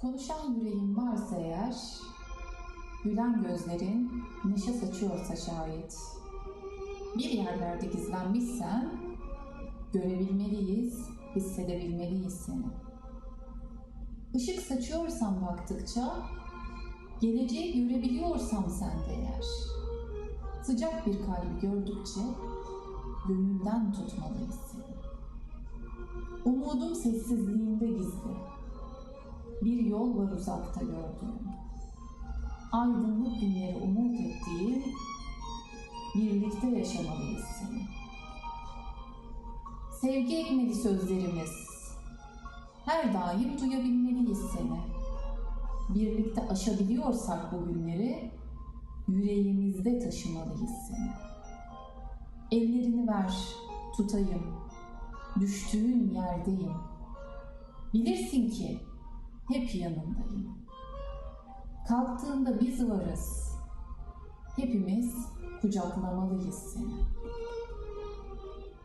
Konuşan yüreğin varsa eğer, gülen gözlerin neşe saçıyorsa şayet, bir yerlerde gizlenmişsen, görebilmeliyiz, hissedebilmeliyiz seni. Işık saçıyorsan baktıkça, geleceği görebiliyorsam sende eğer, sıcak bir kalbi gördükçe, gönülden tutmalıyız seni. Umudum sessizliğinde gizli. Bir yol var uzakta gördüğüm. Aydınlık günleri umut ettiğim, birlikte yaşamalıyız seni. Sevgi ekmeli sözlerimiz. Her daim duyabilmeliyiz seni. Birlikte aşabiliyorsak bu günleri, yüreğimizde taşımalıyız seni. Ellerini ver, tutayım. Düştüğün yerdeyim. Bilirsin ki hep yanındayım. Kalktığında biz varız. Hepimiz kucaklamalıyız seni.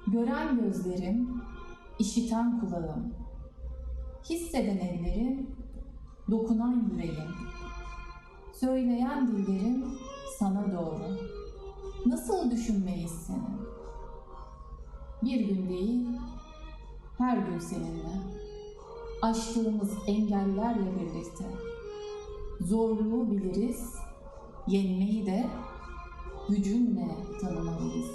Gören gözlerim, işiten kulağım, hisseden ellerim, dokunan yüreğim, söyleyen dillerim sana doğru. Nasıl düşünmeyiz seni? Bir gün değil, her gün seninle. Aştığımız engellerle birlikte. Zorluğu biliriz, yenmeyi de gücünle tanımalıyız.